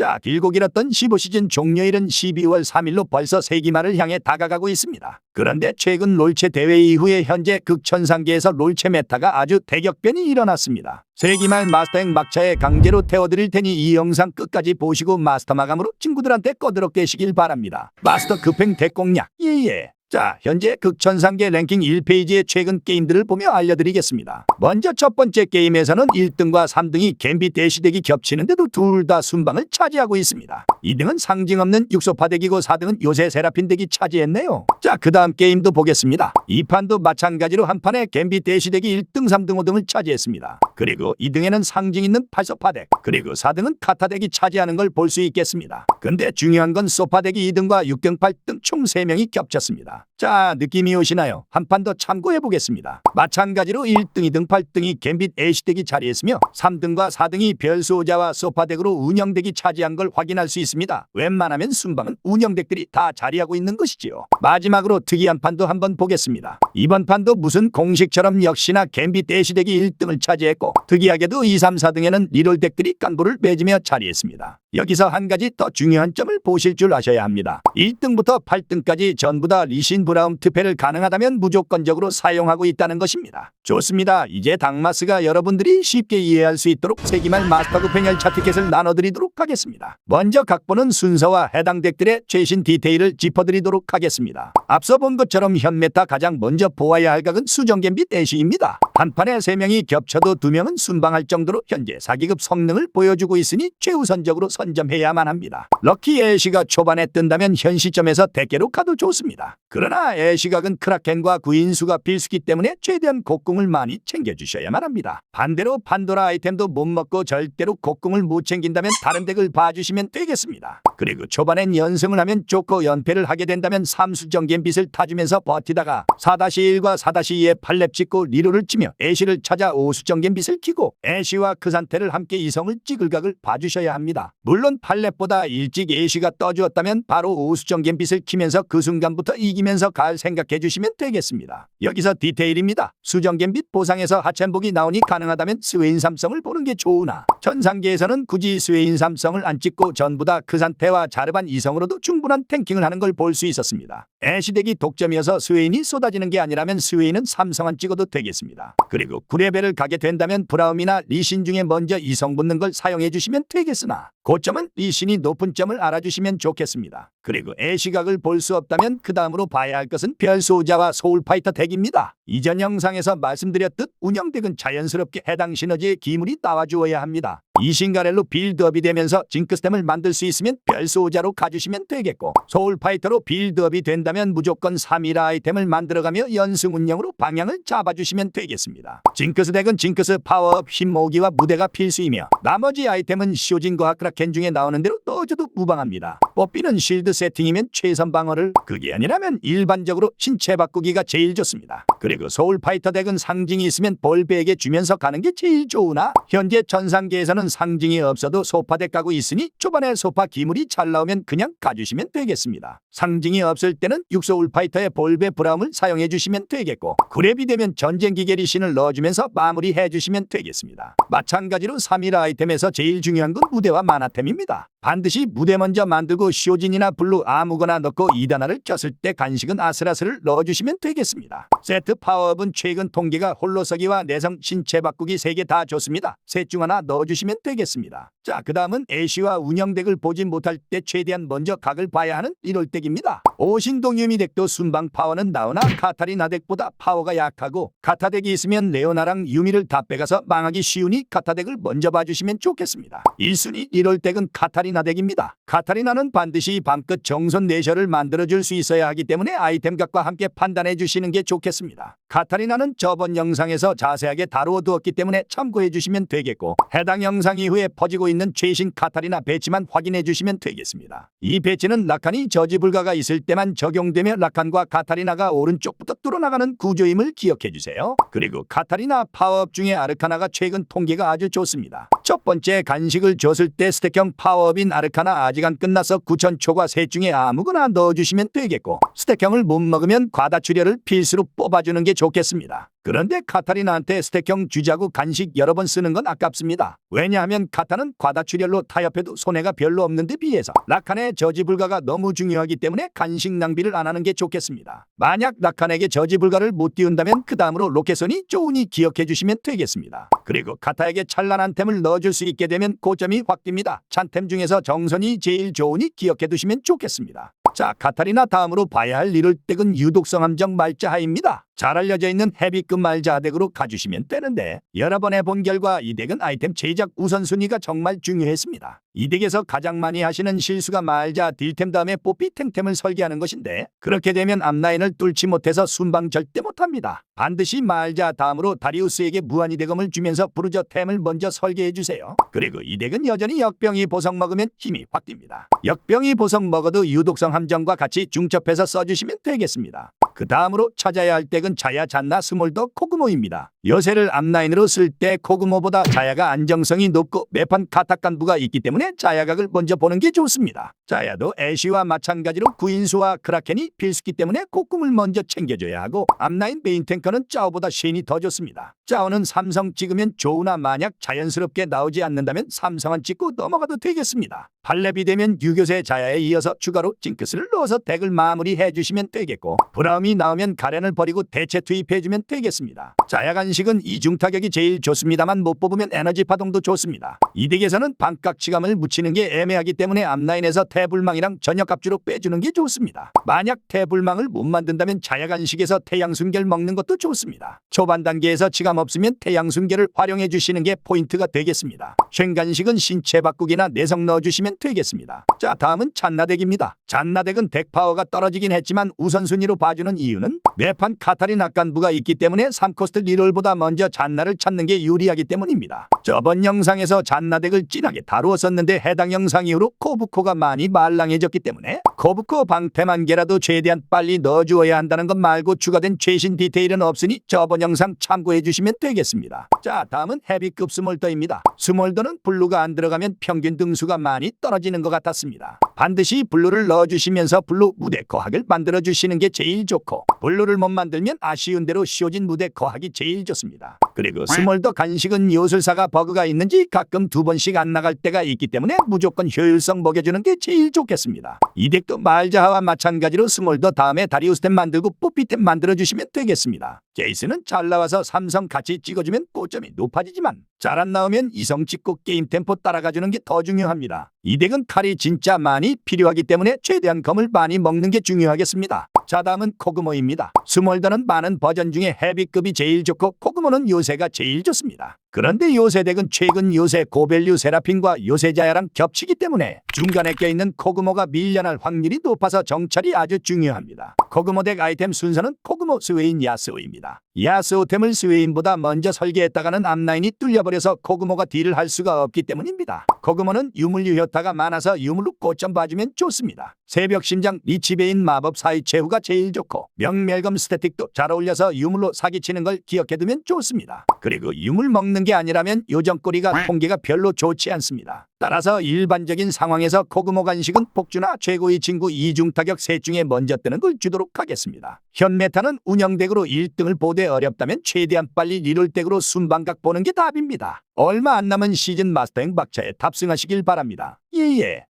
자, 길고 길었던 15시즌 종료일은 12월 3일로 벌써 세기말을 향해 다가가고 있습니다. 그런데 최근 롤체 대회 이후에 현재 극천상계에서 롤체 메타가 아주 대격변이 일어났습니다. 세기말 마스터행 막차에 강제로 태워드릴 테니 이 영상 끝까지 보시고 마스터 마감으로 친구들한테 꺼드럭 대시길 바랍니다. 마스터 급행 대공략 예예. 자, 현재 극천상계 랭킹 1페이지의 최근 게임들을 보며 알려드리겠습니다. 먼저 첫 번째 게임에서는 1등과 3등이 갬빗 대시덱이 겹치는데도 둘 다 순방을 차지하고 있습니다. 2등은 상징 없는 육소파 덱이고 4등은 요새 세라핀 덱이 차지했네요. 자, 그 다음 게임도 보겠습니다. 이 판도 마찬가지로 한 판에 갬빗 대시덱이 1등, 3등, 5등을 차지했습니다. 그리고 2등에는 상징 있는 팔소파 덱, 그리고 4등은 카타 덱이 차지하는 걸 볼 수 있겠습니다. 근데 중요한 건 소파 덱이 2등과 6등, 8등 총 3명이 겹쳤습니다. 자, 느낌이 오시나요? 한 판 더 참고해 보겠습니다. 마찬가지로 1등, 2등, 8등이 갬빗 애시덱이 자리했으며 3등과 4등이 별수호자와 소파덱으로 운영덱이 차지한 걸 확인할 수 있습니다. 웬만하면 순방은 운영덱들이 다 자리하고 있는 것이지요. 마지막으로 특이한 판도 한번 보겠습니다. 이번 판도 무슨 공식처럼 역시나 갬빗 애시덱이 1등을 차지했고 특이하게도 2, 3, 4등에는 리롤덱들이 깐부를 맺으며 자리했습니다. 여기서 한 가지 더 중요한 점을 보실 줄 아셔야 합니다. 1등부터 8등까지 전부 다 리신 브라움 특패를 가능하다면 무조건적으로 사용하고 있다는 것입니다. 좋습니다. 이제 닥마스가 여러분들이 쉽게 이해할 수 있도록 세기말 마스터급 행열차 티켓을 나눠드리도록 하겠습니다. 먼저 각본은 순서와 해당 덱들의 최신 디테일을 짚어드리도록 하겠습니다. 앞서 본 것처럼 현메타 가장 먼저 보아야 할 각은 수정겜 및 애쉬입니다. 한 판에 3명이 겹쳐도 2명은 순방할 정도로 현재 4기급 성능을 보여주고 있으니 최우선적으로 선점해야만 합니다. 럭키 애쉬가 초반에 뜬다면 현 시점에서 대개로 가도 좋습니다. 그러나 애쉬각은 크라켄과 구인수가 필수기 때문에 최대한 곡궁을 많이 챙겨주셔야만 합니다. 반대로 판도라 아이템도 못 먹고 절대로 곡궁을 못 챙긴다면 다른 덱을 봐주시면 되겠습니다. 그리고 초반엔 연승을 하면 좋고 연패를 하게 된다면 삼수정 갬빗을 타주면서 버티다가 4-1과 4-2에 팔렙 찍고 리로를 치며 애쉬를 찾아 오수정 갬빗을 키고 애쉬와 그 상태를 함께 이성을 찍을 각을 봐주셔야 합니다. 물론 팔렙보다 일찍 애쉬가 떠주었다면 바로 오수정 갬빗을 키면서 그 순간부터 이기면서 갈 생각해 주시면 되겠습니다. 여기서 디테일입니다. 수정 갬빗 보상에서 하천복이 나오니 가능하다면 스웨인 삼성을 보는 게 좋으나 전상계에서는 굳이 스웨인 삼성을 안 찍고 전부 다 그 상태와 자르반 이성으로도 충분한 탱킹을 하는 걸 볼 수 있었습니다. 애시덱이 독점이어서 스웨인이 쏟아지는 게 아니라면 스웨인은 삼성 안 찍어도 되겠습니다. 그리고 9레벨을 가게 된다면 브라움이나 리신 중에 먼저 이성 붙는 걸 사용해 주시면 되겠으나 고점은 리신이 높은 점을 알아주시면 좋겠습니다. 그리고 애시각을 볼 수 없다면 그 다음으로 봐야 할 것은 별소자와 소울파이터 덱입니다. 이전 영상에서 말씀드렸듯 운영덱은 자연스럽게 해당 시너지의 기물이 나와주어야 합니다. 이신가렐로 빌드업이 되면서 징크스템을 만들 수 있으면 별소자로 가주시면 되겠고 소울파이터로 빌드업이 된다면 무조건 3일화 아이템을 만들어가며 연승 운영으로 방향을 잡아주시면 되겠습니다. 징크스 덱은 징크스 파워업 힘모기와 무대가 필수이며 나머지 아이템은 쇼진과 크라켄 중에 나오는 대로 넣어줘도 무방합니다. 뽑기는 쉴드 세팅이면 최선 방어를 그게 아니라면 일반적으로 신체 바꾸기가 제일 좋습니다. 그리고 소울파이터 덱은 상징이 있으면 볼베에게 주면서 가는 게 제일 좋으나 현재 전상계에서는 상징이 없어도 소파 덱 가고 있으니 초반에 소파 기물이 잘 나오면 그냥 가주시면 되겠습니다. 상징이 없을 때는 육소 울파이터의 볼베 브라움을 사용해 주시면 되겠고 그랩이 되면 전쟁 기계 리 신을 넣어주면서 마무리해 주시면 되겠습니다. 마찬가지로 3일 아이템에서 제일 중요한 건 무대와 만화템입니다. 반드시 무대 먼저 만들고 쇼진이나 블루 아무거나 넣고 2단화를 꼈을 때 간식은 아슬아슬을 넣어주시면 되겠습니다. 세트 파워업은 최근 통계가 홀로서기와 내성 신체 바꾸기 3개 다 좋습니다. 셋 중 하나 넣어주시면 되겠습니다. 자, 그 다음은 애쉬와 운영덱을 보지 못할 때 최대한 먼저 각을 봐야 하는 1월 덱입니다. 오신동 유미 덱도 순방 파워는 나오나 카타리나 덱보다 파워가 약하고 카타 덱이 있으면 레오나랑 유미를 다 빼가서 망하기 쉬우니 카타 덱을 먼저 봐주시면 좋겠습니다. 1순위 1월 덱은 카타리나 덱입니다. 카타리나는 반드시 밤끝 정선 내셔를 만들어줄 수 있어야 하기 때문에 아이템 각과 함께 판단해 주시는 게 좋겠습니다. 카타리나는 저번 영상에서 자세하게 다루어 두었기 때문에 참고해 주시면 되겠고 해당 영상 이후에 퍼지고 있는 최신 카타리나 배치만 확인해 주시면 되겠습니다. 이 배치는 라칸이 저지 불가가 있을 때만 적용되며 라칸과 카타리나가 오른쪽부터 뚫어나가는 구조임을 기억해 주세요. 그리고 카타리나 파워업 중에 아르카나가 최근 통계가 아주 좋습니다. 첫 번째 간식을 줬을 때 스택형 파워업인 아르카나 아직 안 끝나서 9천 초과 셋 중에 아무거나 넣어주시면 되겠고 스택형을 못 먹으면 과다 출혈을 필수로 뽑아주는 게 좋겠습니다. 그런데 카타리나한테 스택형 주자고 간식 여러 번 쓰는 건 아깝습니다. 왜냐하면 카타는 과다출혈로 타협해도 손해가 별로 없는 데 비해서 라칸의 저지 불가가 너무 중요하기 때문에 간식 낭비를 안 하는 게 좋겠습니다. 만약 라칸에게 저지 불가를 못 띄운다면 그 다음으로 로켓선이 좋으니 기억해 주시면 되겠습니다. 그리고 카타에게 찬란한 템을 넣어줄 수 있게 되면 고점이 확 뜁니다. 찬템 중에서 정선이 제일 좋으니 기억해 두시면 좋겠습니다. 자, 카타리나 다음으로 봐야 할 이럴 덱은 유독성 함정 말자하입니다. 잘 알려져 있는 헤비급 말자 덱으로 가주시면 되는데 여러 번 해본 결과 이 덱은 아이템 제작 우선순위가 정말 중요했습니다. 이 덱에서 가장 많이 하시는 실수가 말자 딜템 다음에 뽀삐 탱템을 설계하는 것인데 그렇게 되면 앞라인을 뚫지 못해서 순방 절대 못합니다. 반드시 말자 다음으로 다리우스에게 무한히 대검을 주면서 부르저 템을 먼저 설계해 주세요. 그리고 이 덱은 여전히 역병이 보석 먹으면 힘이 확 뜁니다. 역병이 보석 먹어도 유독성 함정과 같이 중첩해서 써주시면 되겠습니다. 그 다음으로 찾아야 할 덱은 자야 잔나 스몰더 코그모입니다. 요새를 앞라인으로 쓸 때 코그모보다 자야가 안정성이 높고 매판 카타간부가 있기 때문에 자야각을 먼저 보는 게 좋습니다. 자야도 애쉬와 마찬가지로 구인수와 크라켄이 필수기 때문에 코꿈을 먼저 챙겨줘야 하고 앞라인 메인 탱커는 짜오보다 쉔이 더 좋습니다. 짜오는 삼성 찍으면 좋으나 만약 자연스럽게 나오지 않는다면 삼성은 찍고 넘어가도 되겠습니다. 팔렙이 되면 유교세 자야에 이어서 추가로 징크스를 넣어서 덱을 마무리해 주시면 되겠고 브라움이 나오면 가렌을 버리고 대체 투입해 주면 되겠습니다. 자야 간 식은 이중 타격이 제일 좋습니다만 못 뽑으면 에너지 파동도 좋습니다. 이 덱에서는 반깍치감을 묻히는 게 애매하기 때문에 앞라인에서 태불망이랑 전역갑주로 빼주는 게 좋습니다. 만약 태불망을 못 만든다면 자야 간식에서 태양순결 먹는 것도 좋습니다. 초반 단계에서 치감 없으면 태양순결을 활용해 주시는 게 포인트가 되겠습니다. 쉔 간식은 신체 바꾸기나 내성 넣어주시면 되겠습니다. 자 다음은 잔나덱입니다. 잔나덱은 덱 파워가 떨어지긴 했지만 우선순위로 봐주는 이유는 매판 카타린 악간부가 있기 때문에 3코스트 리롤보다 먼저 잔나를 찾는 게 유리하기 때문입니다. 저번 영상에서 잔나덱을 진하게 다루었었는데 해당 영상 이후로 코브코가 많이 말랑해졌기 때문에 코브코 방패만 개라도 최대한 빨리 넣어주어야 한다는 것 말고 추가된 최신 디테일은 없으니 저번 영상 참고해 주시면 되겠습니다. 자 다음은 헤비급 스몰더입니다. 스몰더는 블루가 안 들어가면 평균 등수가 많이 떨어지는 것 같았습니다. 반드시 블루를 넣어주시면서 블루 무대 거학을 만들어 주시는 게 제일 좋고 블루를 못 만들면 아쉬운 대로 쉬워진 무대 거학이 제일 좋습니다. 그리고 스몰더 간식은 요술사가 버그가 있는지 가끔 두 번씩 안 나갈 때가 있기 때문에 무조건 효율성 먹여주는 게 제일 좋겠습니다. 이 덱도 말자하와 마찬가지로 스몰더 다음에 다리우스템 만들고 뽀삐템 만들어 주시면 되겠습니다. 제이스는 잘 나와서 삼성 같이 찍어주면 고점이 높아지지만 잘 안 나오면 이성 찍고 게임 템포 따라가주는 게 더 중요합니다. 이 덱은 칼이 진짜 많이 필요하기 때문에 최대한 검을 많이 먹는 게 중요하겠습니다. 자 다음은 코그모입니다. 스몰더는 많은 버전 중에 헤비급이 제일 좋고 코그모는 요새가 제일 좋습니다. 그런데 요새 덱은 최근 요새 고밸류 세라핀과 요새 자야랑 겹치기 때문에 중간에 껴있는 코그모가 밀려날 확률이 높아서 정찰이 아주 중요합니다. 코그모 덱 아이템 순서는 코그모 스웨인 야스오입니다. 야스오템을 스웨인보다 먼저 설계했다가는 앞라인이 뚫려버려서 코그모가 딜을 할 수가 없기 때문입니다. 코그모는 유물류 효타가 많아서 유물로 고점 봐주면 좋습니다. 새벽 심장 리치베인 마법 사이 최후가 제일 좋고 명멸검 스태틱도 잘 어울려서 유물로 사기치는 걸 기억해두면 좋습니다. 그리고 유물 먹는 게 아니라면 요정꼬리가 통계가 별로 좋지 않습니다. 따라서 일반적인 상황에서 코그모 간식은 폭주나 최고의 친구 이중 타격 셋 중에 먼저 뜨는 걸 주도록 하겠습니다. 현 메타는 운영덱으로 1등을 보되 어렵다면 최대한 빨리 리롤덱으로 순방각 보는 게 답입니다. 얼마 안 남은 시즌 마스터행 박차에 탑승하시길 바랍니다. 예예.